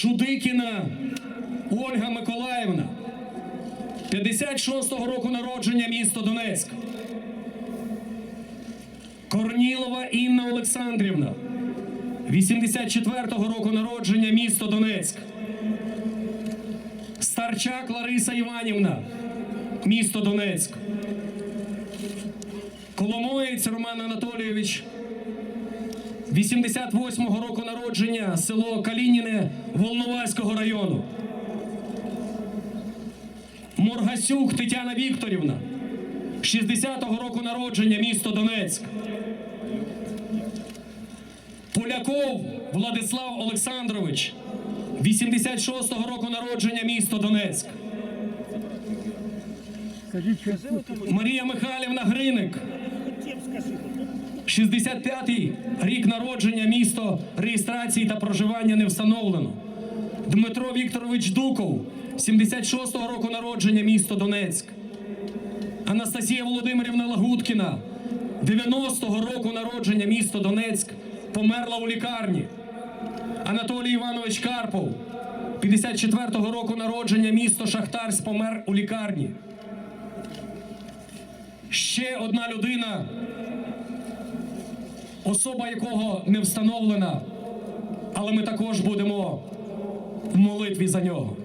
Шудикіна Ольга Миколаївна, 56-го року народження місто Донецьк. Корнілова Інна Олександрівна, 84-го року народження місто Донецьк. Старчак Лариса Іванівна, місто Донецьк. Коломоєць Роман Анатолійович, 88-го року народження, село Калініне Волноваського району. Моргасюк Тетяна Вікторівна, 60-го року народження, місто Донецьк. Поляков Владислав Олександрович, 86-го року народження, місто Донецьк. Марія Михайлівна Гриник, 65-й рік народження, місто реєстрації та проживання не встановлено. Дмитро Вікторович Дуков, 76-го року народження, місто Донецьк. Анастасія Володимирівна Лагуткіна, 90-го року народження, місто Донецьк, померла у лікарні. Анатолій Іванович Карпов, 54-го року народження, місто Шахтарськ, помер у лікарні. Ще одна людина, особа якого не встановлена, але ми також будемо в молитві за нього.